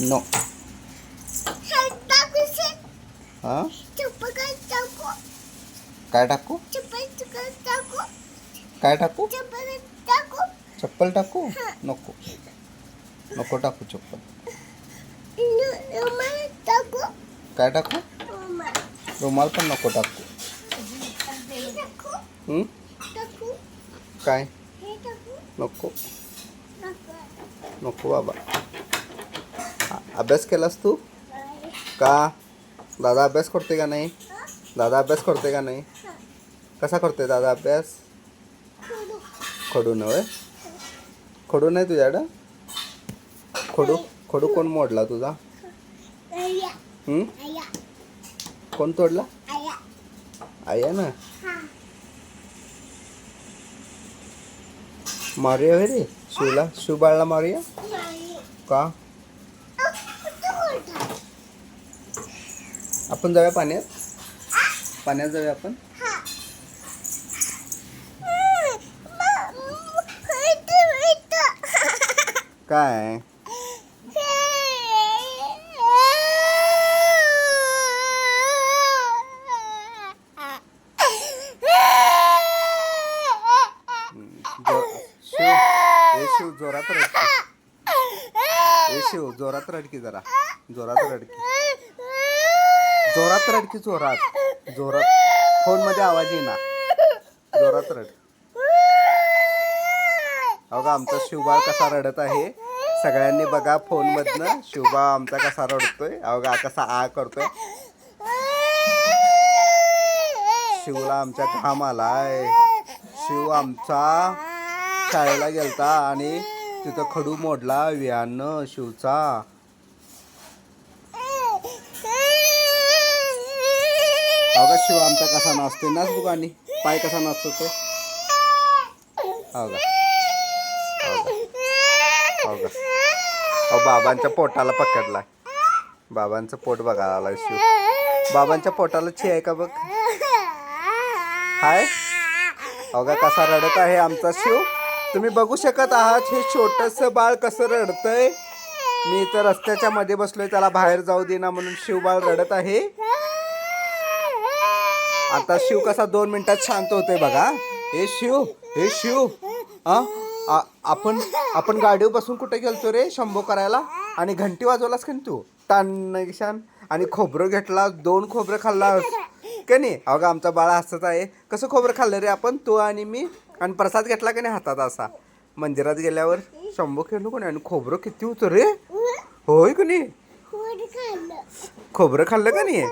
No हा? काय टाकू? काय टाकू? चप्पल टाकू? नको. नको टाकू चप्पल. काय टाकू? रुमाल पण नको टाकू? काय? नको. नको बाबा. अभ्यास केलास तू? का? दादा अभ्यास करते का नाही? दादा अभ्यास करते का नाही? कसा करते दादा अभ्यास? खडू नव्हे खडू नाही तुझ्याकडं? खडू खडू कोण मोडला तुझा? कोण तोडला? आहे ना? मारूया रे शिवला शिव बाळला मारूया? का? आपण जाऊया पाण्यात. पाण्यात जाऊया आपण. काय? जो- शिव जोरात रडकी. ए शिव जोरात रडकी जरा. जोरात रडकी. जोरात रडकी हो जोरात जोरात. फोनमध्ये आवाज येईना. जोरात रड. अगं आमचा शिवबाळ कसा रडत आहे? सगळ्यांनी बघा फोन मधनं शिवबा आमचा कसा रडतोय? अवघा कसा आ करतोय? शिवला आमच्या घाम आलाय. शिव आमचा शाळेला गेलता आणि तिथं खडू मोडला व्यानं शिवचा अवघा शिव आमचा कसा नाचते नाच बघ आणि पाय कसा नाचतो तो हो अवघा अहो बाबांच्या पोटाला पकडला बाबांचं पोट बघायला आला शिव. बाबांच्या पोटाला ची आहे का बघ? हाय. अवघा कसा रडत आहे आमचा शिव? तुम्ही बघू शकत आहात हे छोटस बाळ कसं रडतंय? मी इथं रस्त्याच्या मध्ये बसलोय त्याला बाहेर जाऊ देना म्हणून शिव बाळ रडत आहे. आता शिव कसा दोन मिनिटात शांत होतोय बघा. हे शिव हे शिव. हा आपण आपण गाडीवर बसून कुठे गेलतो रे शंभो करायला? आणि घंटी वाजवलास का तू? तान निशान. आणि खोबरं घेतला दोन खोबरं खाल्लास. का नाही? अगं आमचा बाळा हसत आहे. कसं खोबरं खाल्लं रे आपण? तू आणि मी. आणि प्रसाद घेतला का नाही हातात असा? मंदिरात गेल्यावर शंभो केलो कोणी आणि खोबरं किती होतं रे? होय का नाही? खोबरं खाल्लं. का नाही?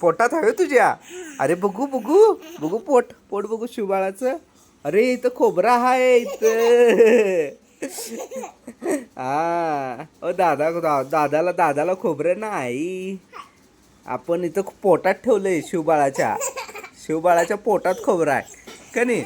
पोटात हवे तुझ्या? अरे बघू बघू. बघू पोट पोट बघू शिवबाळाचं अरे इथं खोबरं आहे इथं. हा ओ दादा दादाला दादाला खोबरं नाही. आपण इथं पोटात ठेवलंय शिवबाळाच्या. शिवबाळाच्या पोटात खोबरं आहे. का नाही